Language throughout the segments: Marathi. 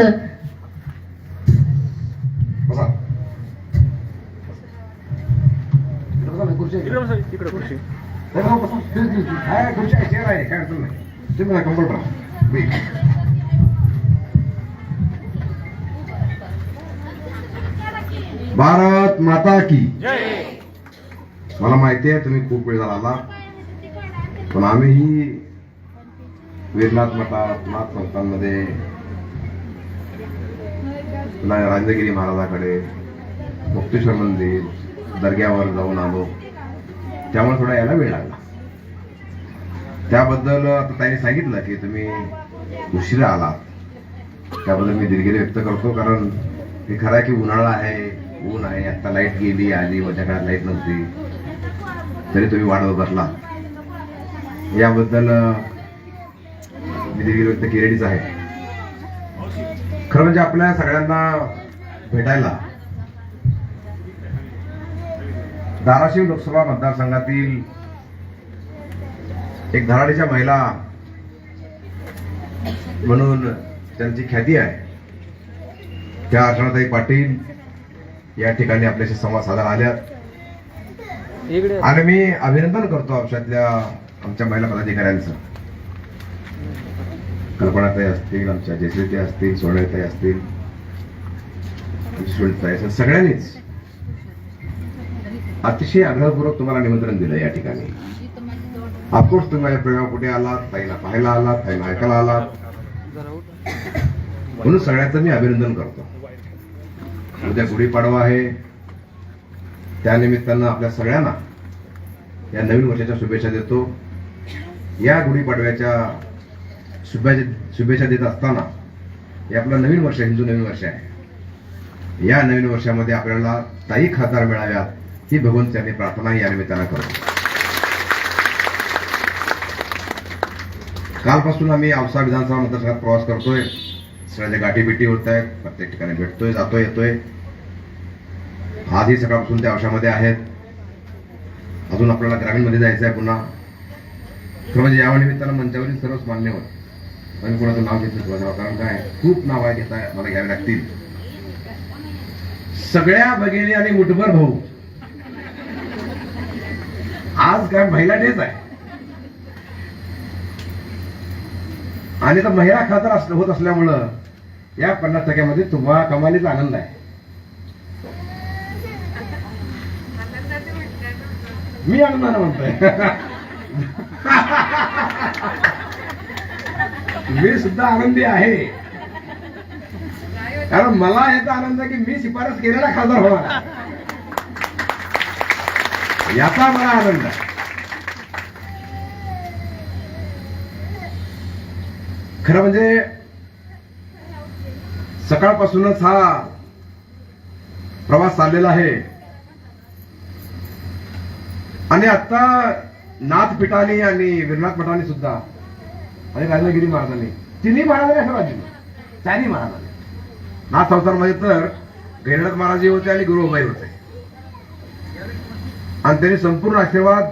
तर. भारत माता की. जय. मला माहिती आहे तुम्ही खूप वेळ झाला आला पण आम्हीही वीरनाथ मठात नाथ संस्थांमध्ये राजगिरी महाराजाकडे मुक्तेश्वर मंदिर दर्ग्यावर जाऊन आलो. त्यामुळे थोडा यायला वेळ लागला. त्याबद्दल आता त्यांनी सांगितलं की तुम्ही उशिरा आलात. त्याबद्दल मी दिलगिरी व्यक्त करतो कारण हे खरं आहे की उन्हाळा आहे ऊन आहे आता लाइट गेली आली माझ्या काळात लाइट नव्हती. तरी तुम्ही वाढवत बसला याबद्दल मी दिलगिरी व्यक्त केलेलीच आहे. खरं म्हणजे आपल्या सगळ्यांना भेटायला. धाराशिव लोकसभा मतदारसंघातील एक धराडीच्या महिला म्हणून त्यांची ख्याती आहे. त्या अर्चनाताई पाटील या ठिकाणी आपल्याशी संवाद साधायला आल्यात. इकडे. आणि मी अभिनंदन करतो आमच्यातल्या आमच्या महिला पदाधिकाऱ्यांचं. कल्पनाताई असतील आमच्या जयश्रीताई असतील सोनळताई असतील सुनीताई असतील सगळ्यांनीच अतिशय आग्रहपूर्वक तुम्हाला निमंत्रण दिलं या ठिकाणी. ऑफकोर्स तुम्ही माझ्या कुठे आलात ताईला पाहायला आलात ताईला ऐकायला आलात. म्हणून सगळ्यांचं मी अभिनंदन करतो. उद्या गुढीपाडवा आहे. त्यानिमित्तानं आपल्या सगळ्यांना या नवीन वर्षाच्या शुभेच्छा देतो. या गुढीपाडव्याच्या शुभेच्छा शुभेच्छा देत असताना हे आपलं नवीन वर्ष हिंदू नवीन वर्ष आहे. या नवीन वर्षामध्ये आपल्याला ताई खासदार मिळाव्यात ही भगवंतांनी प्रार्थना या निमित्तानं करतो. कालपासून आम्ही औसा विधानसभा मतदारसंघात प्रवास करतोय. सगळ्याच्या गाठी बिटी होत आहेत प्रत्येक ठिकाणी भेटतोय जातोय येतोय. आजही सकाळपासून त्या औषामध्ये आहेत. अजून आपल्याला ग्रामीणमध्ये जायचं आहे पुन्हा. खरं म्हणजे या निमित्तानं मंचावरील सर्वच मान्य होतं. आणि कोणाचं नाव घेतलं तुझं कारण काय खूप नाव आहे घेता मला घ्यावे लागतील सगळ्या भगिनी आणि मुठभर भाऊ. आज काय महिला डेच आहे. आणि तर महिला खासदार असलं होत असल्यामुळं या पन्नास टक्क्यामध्ये तुम्हाला कमालीचा आनंद आहे. मी आनंदानं म्हणतोय. मी सुद्धा आनंदी आहे. कारण मला याचा आनंद आहे की मी शिफारस केलेला खासदार होणार याचा मला आनंद आहे. खरं म्हणजे सकाळपासूनच हा प्रवास चाललेला आहे. आणि आता नाथ पिठानी आणि वीरनाथ पठाणी सुद्धा आणि राजगिरी महाराजांनी तिन्ही महाराजांनी असं राज्य चारही महाराजांनी नाथ संसारमध्ये तर गैरनाथ महाराज होते आणि गुरुबाई होते. आणि त्यांनी संपूर्ण आशीर्वाद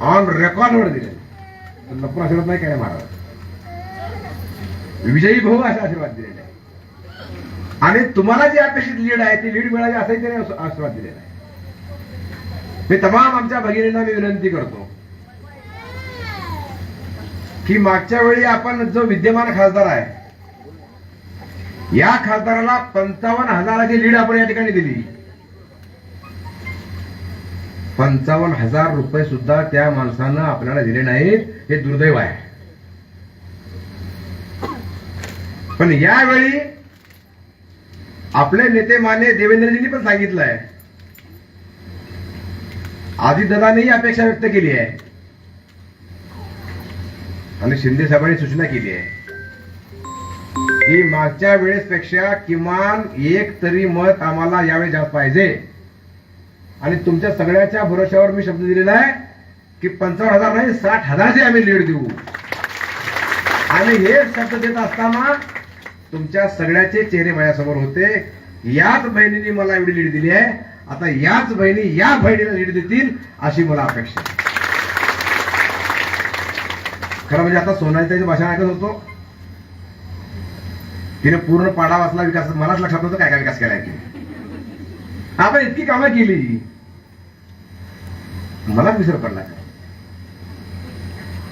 ऑन रेकॉर्डवर दिले. तर लपून आशीर्वाद नाही काय महाराज? विजयी भाऊ असे आशीर्वाद दिलेला आहे आणि तुम्हाला जी अपेक्षित लीड आहे ती लीड मिळावी असंही त्याने आशीर्वाद दिलेला आहे. मी तमाम आमच्या भगिनींना मी विनंती करतो. की मागच्या वेळी आपण जो विद्यमान खासदार आहे या खासदाराला पंचावन्न हजाराची लीड आपण या ठिकाणी दिली. पंचावन्न हजार रुपये सुद्धा त्या माणसानं आपल्याला दिले नाहीत हे दुर्दैव आहे. पण यावेळी आपले नेते मान्य देवेंद्रजींनी पण सांगितलंय. आदित्यदानीही अपेक्षा व्यक्त केली आहे. आणि शिंदे साहेबांनी सूचना केली आहे. की मागच्या वेळेसपेक्षा किमान एक तरी मत आम्हाला यावेळी जास्त पाहिजे. आणि तुमच्या सगळ्याच्या भरोश्यावर मी शब्द दिलेला आहे की पंचावन्न हजार नाही साठ हजारची आम्ही लीड देऊ. आणि हे शब्द देत असताना तुमच्या सगळ्याचे चेहरे माझ्यासमोर होते. याच बहिणीने मला एवढी लीड दिली आहे. आता याच बहिणी या बहिणीला लीड देतील अशी मला अपेक्षा आहे. खरं म्हणजे आता सोनालीताईचं भाषण ऐकत होतो. तिने पूर्ण पाडा वाचला विकास मलाच लक्षात नव्हतं काय काय विकास केलाय की आपण इतकी कामं केली. मलाच विसर पडला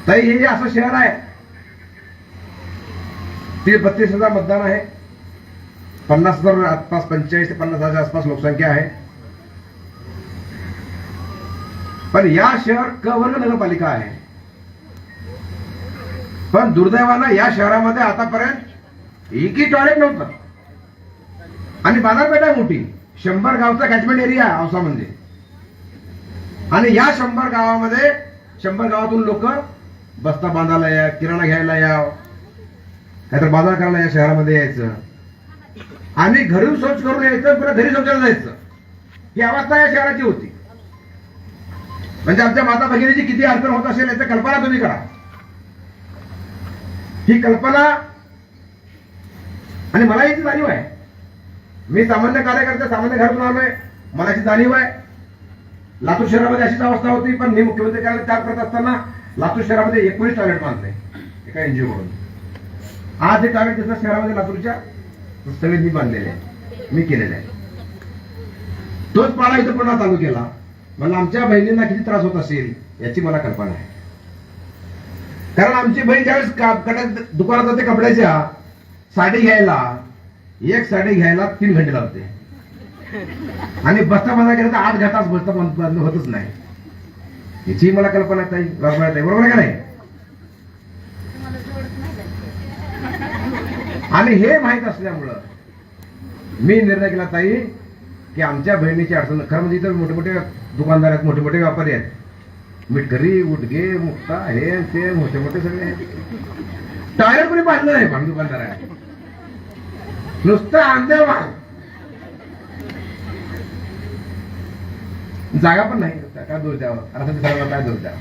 ताई हे जे असं शहर आहे ते बत्तीस हजार मतदान आहे. पन्नास हजार आसपास पंचेचाळीस ते पन्नास हजारच्या आसपास लोकसंख्या आहे. पण या शहर क वर्ग नगरपालिका आहे. पण दुर्दैवानं या शहरामध्ये आतापर्यंत एकही टॉयलेट नव्हतं. आणि बाजारपेठ आहे मोठी. शंभर गावचा कॅचमेंट एरिया आहे म्हणजे आणि या शंभर गावामध्ये शंभर गावातून लोक बस्ता बांधायला या किराणा घ्यायला या नाहीतर बाजार करायला या शहरामध्ये यायचं. आणि घरून स्वच्छ करून यायचं पुन्हा घरी शौचायला जायचं. ही अवस्था या शहराची होती. म्हणजे आमच्या माता भगिनीची किती अडचण होत असेल याचं कल्पना तुम्ही करा. ही कल्पना आणि मला याची जाणीव आहे. मी सामान्य कार्यकर्ते सामान्य घरातून आलोय मला याची जाणीव आहे. लातूर शहरामध्ये अशीच अवस्था होती पण मी मुख्यमंत्री कार्यालयात त्याग करत असताना लातूर शहरामध्ये एकोणीस टॉयलेट बांधले एका एनजीओ कडून आज हे टॉयलेट दिसतात शहरामध्ये लातूरच्या सगळे मी बांधलेले आहे. मी केलेले आहे. तोच पाडा इथं पुन्हा चालू केला. मला आमच्या बहिणींना किती त्रास होत असेल याची मला कल्पना आहे. कारण आमची बहीण ज्यावेळेस का- दुकानात जाते कपड्याच्या साडी घ्यायला एक साडी घ्यायला तीन घंटे लागते आणि बसता बंद केलं तर आठ घंटाच बसता बंद होतच नाही. याची मला कल्पना ताई बरोबर आहे का नाही? आणि हे माहीत असल्यामुळं मी निर्णय केला ताई की आमच्या बहिणीची अडचण खरं म्हणजे इथं मोठे मोठे दुकानदार आहेत मोठे मोठे व्यापारी आहेत. मिठकरी उठगे मुक्ता हे ते मोठे मोठे सगळे. टायर कोणी बांधलं नाही? पण दुकानदार आहे. नुसतं आंदे जागा पण नाही. काय दोष द्यावं? अर्थ विचारायला काय दोष द्यावं?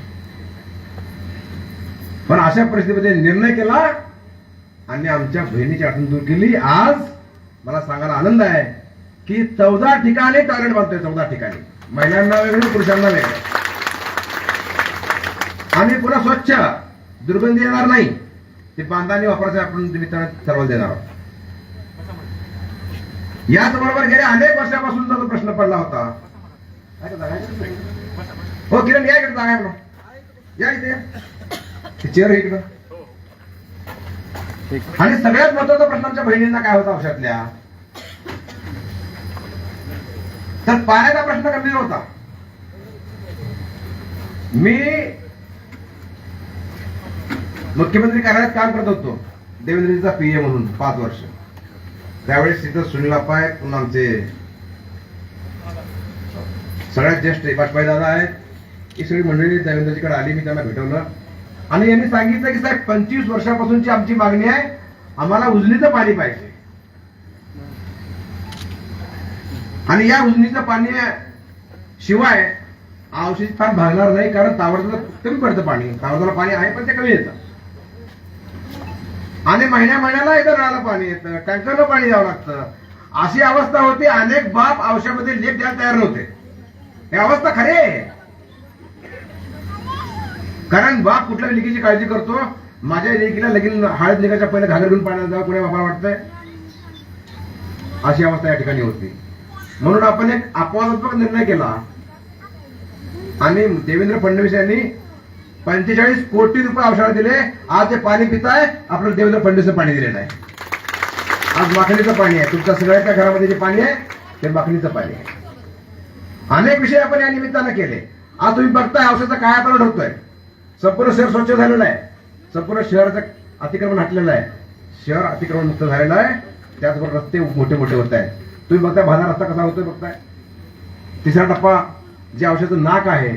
पण अशा परिस्थितीमध्ये निर्णय केला आणि आमच्या बहिणीची आठवण दूर केली. आज मला सांगायला आनंद आहे की चौदा ठिकाणी टॉयलेट बांधतोय चौदा ठिकाणी. महिलांना वेगळं पुरुषांना वेगळं. आणि पुन्हा स्वच्छ. दुर्गंधी येणार नाही. ते बांधाने वापरायचं आपण निमित्तानं सर्व देणार आहोत. याच बरोबर गेल्या अनेक वर्षापासून जो प्रश्न पडला होता. हो किरण या इकडे जागा या इथे. चेअर इकडं. आणि सगळ्यात महत्त्वाचा प्रश्न आमच्या बहिणींना काय होता औषधातल्या? तर पाण्याचा प्रश्न गंभीर होता. मी मुख्यमंत्री कार्यालयात काम करत होतो. देवेंद्रजीचा पीए म्हणून पाच वर्ष. त्यावेळेस तिथं सुनील अप्पा पुन्हा आमचे सगळ्यात ज्येष्ठ बाजपाई दादा आहेत. ही सगळी मंडळी देवेंद्रजीकडे आली मी त्यांना भेटवलं. आणि यांनी सांगितलं की साहेब पंचवीस वर्षापासूनची आमची मागणी आहे आम्हाला उजनीचं पाणी पाहिजे. आणि या उजनीचं पाणी शिवाय औषधी फार भागणार नाही कारण तावरला कमी पडतं पाणी. तावरला पाणी आहे पण ते कमी येतं. आणि महिन्या महिन्याला इथं नळाला पाणी येतं टँकरला पाणी द्यावं लागतं. अशी अवस्था होती अनेक बाप औषधामध्ये लेप द्यायला तयार नव्हते. हे अवस्था खरे कारण बाप कुठल्या लेकीची काळजी करतो? माझ्या लेकीला लगीन हळद निघायच्या पहिले घागर घेऊन पाण्यात जावं कोणी बापाला वाटतंय? अशी अवस्था या ठिकाणी होती. म्हणून आपण एक अपवादात्मक निर्णय केला. आणि देवेंद्र फडणवीस यांनी पंचेचाळीस कोटी रुपये औषध दिले. आज ते पाणी पिताय आपलं देवेंद्र फडणवीसचं पाणी दिलेलं आहे. आज माखणीचं पाणी आहे. तुमच्या सगळ्यांच्या घरामध्ये जे पाणी आहे ते माखणीचं पाणी आहे. अनेक विषय आपण या निमित्तानं केले. आज तुम्ही बघताय औषधाचा काय आपण होतोय संपूर्ण शहर स्वच्छ झालेलं आहे. संपूर्ण शहराचं अतिक्रमण हटलेलं आहे. शहर अतिक्रमण मुक्त झालेलं आहे. त्याचबरोबर रस्ते मोठे मोठे होत आहेत. तुम्ही बघताय भादा रस्ता कसा होतोय बघताय. तिसरा टप्पा जे औषधाचं नाक आहे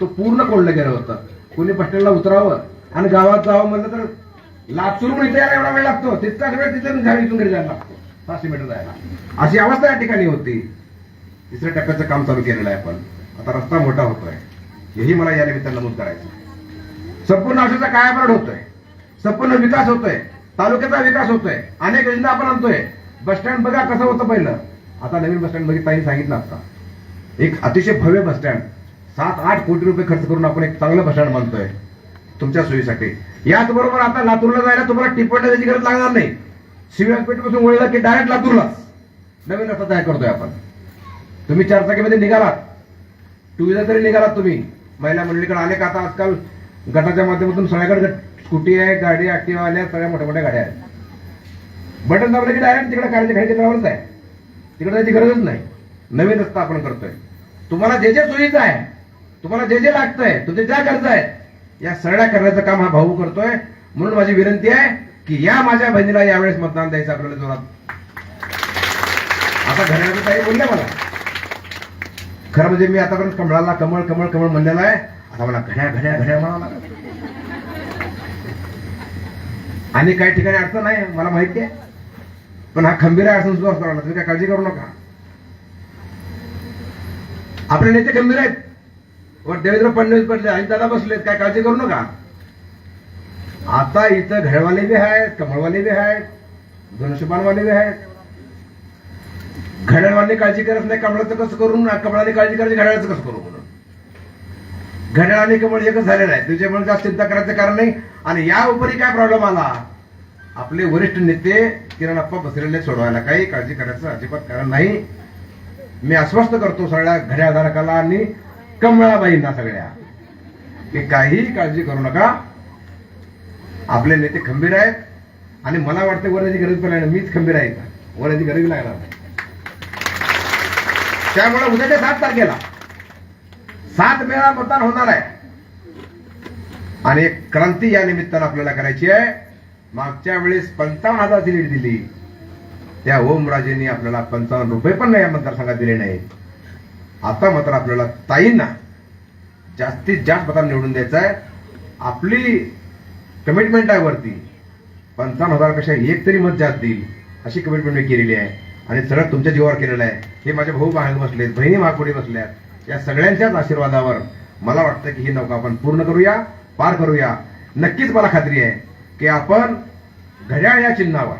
तो पूर्ण कोंडलं गेलं होतं. कोणी बसस्टँडला उतरावं आणि गावात जावं म्हणलं तर लातूर म्हणजे यायला एवढा वेळ लागतो. तितकाच वेळ तिथं झाली इथून घरी जायला लागतो. पाचशे मीटर जायला. अशी अवस्था या ठिकाणी होती. तिसऱ्या टप्प्याचं काम चालू केलेलं आहे आपण. आता रस्ता मोठा होतोय. हेही मला या निमित्तानं नमूद करायचं संपूर्ण औषधाचा कायापालट होतोय. संपूर्ण विकास होतोय. तालुक्याचा विकास होतोय. अनेक योजना आपण आणतोय. बस स्टँड बघा कसं होतं पहिलं. आता नवीन बस स्टँड बघितलं सांगितलं आता. एक अतिशय भव्य बस स्टँड. सात आठ कोटी रुपये खर्च करून आपण एक चांगलं बस बांधतोय तुमच्या सोयीसाठी. याचबरोबर आता लातूरला जायला तुम्हाला टिपण त्याची गरज लागणार नाही. सिव्हिल हॉस्पिटलपासून की डायरेक्ट लातूरला. नवीन रस्ता तयार करतोय आपण. तुम्ही चारचाकीमध्ये निघालात. टू व्हीलर तरी निघालात तुम्ही. महिला मंडळीकडे आले का आता आजकाल गटाच्या माध्यमातून सगळ्याकडे स्कूटी आहे गाडी ऍक्टिव्हा आल्या सगळ्या मोठ्या मोठ्या गाड्या आहेत. बटन दाबलं की डायरेक्ट तिकडे गाडीच्या खाली केंद्रावरच आहे. तिकडे जायची गरजच नाही. नवीन रस्ता आपण करतोय. तुम्हाला जे जे सोयीचं आहे तुम्हाला जे जे लागतंय तुमच्या ज्या गरजा आहेत या सगळ्या करण्याचं काम हा भाऊ करतोय. म्हणून माझी विनंती आहे की या माझ्या बहिणीला यावेळेस मतदान द्यायचं आपल्याला जोरात. आता घराण्याचं काही बोलले मला. खरं म्हणजे मी आतापर्यंत कमळाला कमळ कमळ कमळ म्हणलेला आहे. आता मला घड्या घड्या घड्या म्हणावं लागत आणि काही ठिकाणी अडचण आहे मला माहिती आहे. पण हा खंबीर आहे अडचण सुद्धा असतो तुम्ही काय काळजी करू नका. आपले नेते गंभीर आहेत. वर देवेंद्र फडणवीस पडले आणि दादा बसलेत काय काळजी करू नका. आता इथं घडवाले बी आहेत कमळवाले बी आहेत धनुष्यबाणवाले बी आहेत. घड्याळवाली काळजी करत नाही कमळाचं कसं करून कमळाने काळजी करायची घड्याळाचं कसं करू म्हणून? घड्याळ आणि कमळ एकच झालेलं आहे. त्याच्यामुळे जास्त चिंता करायचं कारण नाही. आणि या उपरी काय प्रॉब्लेम आला? आपले वरिष्ठ नेते किरण अप्पा बसलेले सोडवायला. काही काळजी करायचं अजिबात कारण नाही. मी आश्वस्त करतो सगळ्या घड्याळधारकाला आणि कमळाबाईंना सगळ्या. की काहीही काळजी करू नका. आपले नेते खंबीर आहेत. आणि मला वाटतं वराची गरज पण नाही मीच खंबीर आहे वराची गरज लागणार नाही. त्यामुळे उद्याच्या सात तारखेला सात मेळा मतदान होणार आहे. आणि एक क्रांती या निमित्तानं आपल्याला करायची आहे. मागच्या वेळेस पंचावन्न हजारची लीड दिली. त्या ओमराजेंनी आपल्याला पंचावन्न रुपये पण नाही या मतदारसंघात दिले नाही आता मात्र आपल्याला ताईंना जास्तीत जास्त मतांना निवडून द्यायचं आहे. आपली कमिटमेंट आहे वरती. पंचावन्न हजारपेक्षा एक तरी मत जास्त देईल अशी कमिटमेंट मी केलेली आहे. आणि सगळं तुमच्या जीवावर केलेलं आहे. हे माझे भाऊ मागे बसलेत बहिणी महापुढे बसल्यात. या सगळ्यांच्याच आशीर्वादावर मला वाटतं की ही नौका आपण पूर्ण करूया पार करूया. नक्कीच मला खात्री आहे की आपण घड्याळ या चिन्हावर.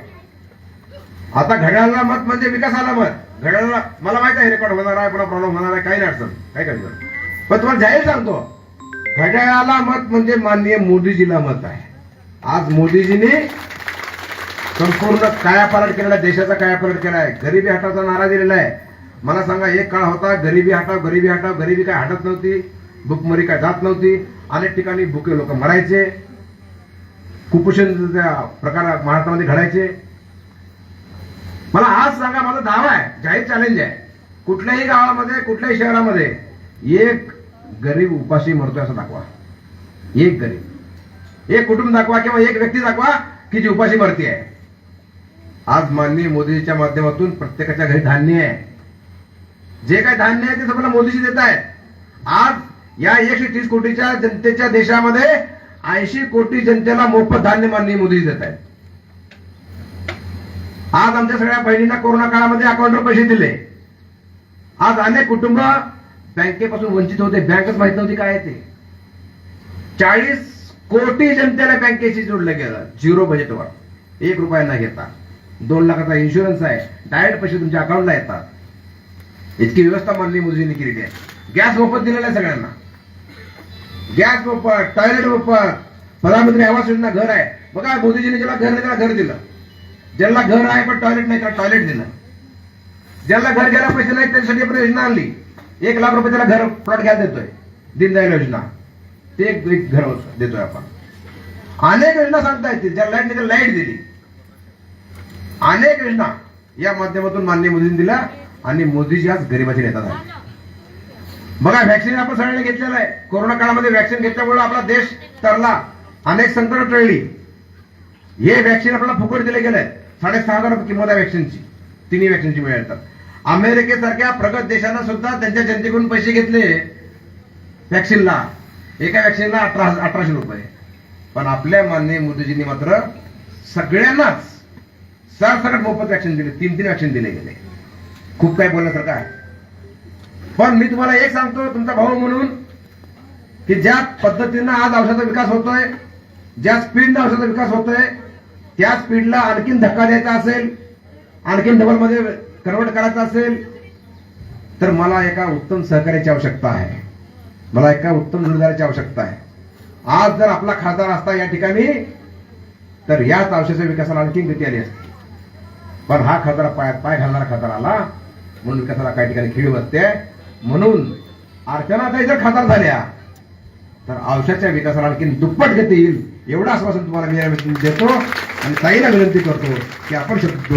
आता घड्याळाला मत म्हणजे विकासाला मत. घड्याला मला माहीत आहे रेकॉर्ड होणार आहे पुन्हा प्रॉब्लेम होणार आहे काही नाही अडचण काय करणार पण तुम्हाला जाहीर सांगतो घड्याळाला मत म्हणजे माननीय मोदीजीला मत आहे. आज मोदीजींनी संपूर्ण कायापालट केलेला देशाचा कायापालट केला आहे गरिबी हटावचा नारा दिलेला आहे. मला सांगा एक काळ होता गरिबी हटाव गरिबी हटाव गरिबी काय हटत नव्हती भूकमरी काय जात नव्हती अनेक ठिकाणी भुके लोक मरायचे कुपोषण प्रकार महाराष्ट्रामध्ये घडायचे मला आज सांगा माझा दावा आहे जाहीर चॅलेंज आहे. कुठल्याही गावामध्ये कुठल्याही शहरामध्ये एक गरीब उपाशी मरतोय असं दाखवा. एक गरीब. एक कुटुंब दाखवा किंवा एक व्यक्ती दाखवा की जी उपाशी मरती आहे आज माननीय मोदीच्या माध्यमातून प्रत्येकाच्या घरी धान्य आहे. जे काही धान्य आहे ते सगळं मोदीजी देत आहेत. आज या एकशे तीस कोटीच्या जनतेच्या देशामध्ये ऐंशी कोटी जनतेला मोफत धान्य माननीय मोदीजी देत आहेत. आज आमच्या सगळ्या बहिणींना कोरोना काळामध्ये अकाउंटवर पैसे दिले. आज अनेक कुटुंब बँकेपासून वंचित होते. बँकच माहीत नव्हती काय आहे ते. चाळीस कोटी जनतेला बँकेशी जोडलं गेलं. झिरो बजेटवर एक रुपया न घेता. दोन लाखाचा इन्शुरन्स आहे. डायरेक्ट पैसे तुमच्या अकाउंटला येतात. इतकी व्यवस्था मानली मोदींनी केलेली आहे. गॅस मोफत दिलेला आहे सगळ्यांना. गॅस मोफत टॉयलेट मोफत. प्रधानमंत्री आवास योजना घर आहे. बघा मोदीजीने ज्याला घर त्याला घर दिलं. ज्याला घर आहे पण टॉयलेट नाही त्याला टॉयलेट दिलं. ज्याला घर घ्यायला पैसे नाही त्यांच्यासाठी आपण योजना आणली. एक लाख रुपये त्याला घर प्लॉट घ्यायला देतोय. दीनदयाल योजना. ते एक घर देतोय आपण. अनेक योजना सांगता येतील. ज्या लाइट नाही लाइट दिली. अनेक योजना या माध्यमातून मान्य मोदींनी दिल्या आणि मोदीजी आज गरिबाचे नेता झाले. बघा व्हॅक्सिन आपण सगळ्यांनी घेतलेलं आहे. कोरोना काळामध्ये व्हॅक्सिन घेतल्यामुळे आपला देश तरला. अनेक संकट टळली. हे व्हॅक्सिन आपल्याला फुकट दिले गेले साडेसहा हजार रुपये किंमत आहे वॅक्सिनची तिन्ही वॅक्सिनची मिळतात. अमेरिकेसारख्या प्रगत देशांना सुद्धा त्यांच्या जनतेकडून पैसे घेतले वॅक्सिनला एका वॅक्सिनला अठरा अठराशे रुपये. पण आपल्या माननीय मोदीजींनी मात्र सगळ्यांनाच सरसकट मोफत वॅक्सिन दिले. तीन तीन वॅक्सिन दिले गेले. खूप काही बोलण्यासारखं आहे. पण मी तुम्हाला एक सांगतो तुमचा भाऊ म्हणून की ज्या पद्धतीनं आज औषधाचा विकास होतोय ज्या स्पीडनं औषधाचा विकास होतोय त्या स्पीडला आणखीन धक्का द्यायचा असेल आणखीन डबलमध्ये करवट करायचा असेल तर मला एका उत्तम सहकार्याची आवश्यकता आहे. मला एका उत्तम जोडीदाराची आवश्यकता आहे. आज जर आपला खासदार असता या ठिकाणी तर याच अवशेषच्या विकासाला आणखीन गती आली असते. पण हा खासदार पायात पाय घालणारा खासदार आला म्हणून विकासाला काही ठिकाणी खेळ बसते. म्हणून अर्चनाताई जर खासदार झाल्या तर अवशाच्या विकासाला आणखीन दुप्पट गती येईल. एवढं आश्वासन तुम्हाला मी देतो आणि ताईला विनंती करतो की आपण शब्द